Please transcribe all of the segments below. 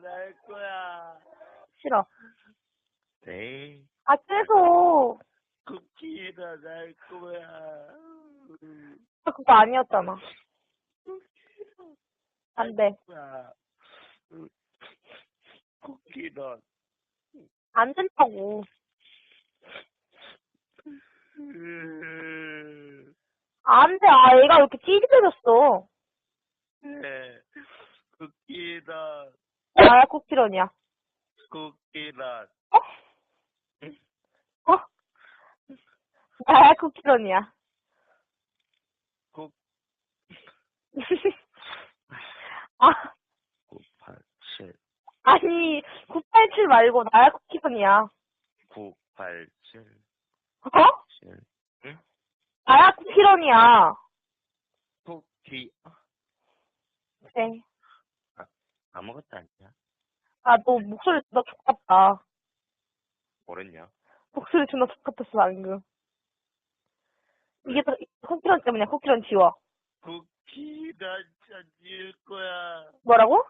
날 거야. 싫어. 네. 아, 계속. 쿠키나 날 거야. 그거 아니었잖아. 안 돼. 쿠키나. 안 된다고. 안 돼. 아, 얘가 왜 이렇게 찌릿해졌어. 네. 쿠키나. 나야 쿠키런이야. 쿠키나. 어? 나야 쿠키런이야. 국, 아, 987. 아니, 987 말고 나야 쿠키런이야. 987. 어? 7. 나야 쿠키런이야. 쿠키. 그래. 아무것도 아니야. 아, 너 목소리 존나 족같다. 뭐랬냐? 목소리 존나 족같았어, 방금. 이게 다, 쿠키런 때문이야, 쿠키런 지워. 쿠키나 찾을 거야. 뭐라고?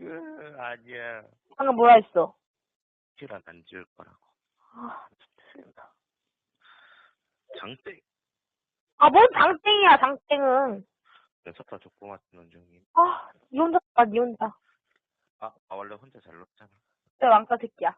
으, 아니야. 방금 뭐라 했어? 쿠키란 안 지을 거라고. 아, 미치겠다. 장땡. 아, 뭔 장땡이야, 장땡은. 녀석과 조그마 쓰는 중인. 아, 니 혼자, 아, 니 혼자. 아, 아, 원래 혼자 잘 놀잖아. 내 왕따 새끼야.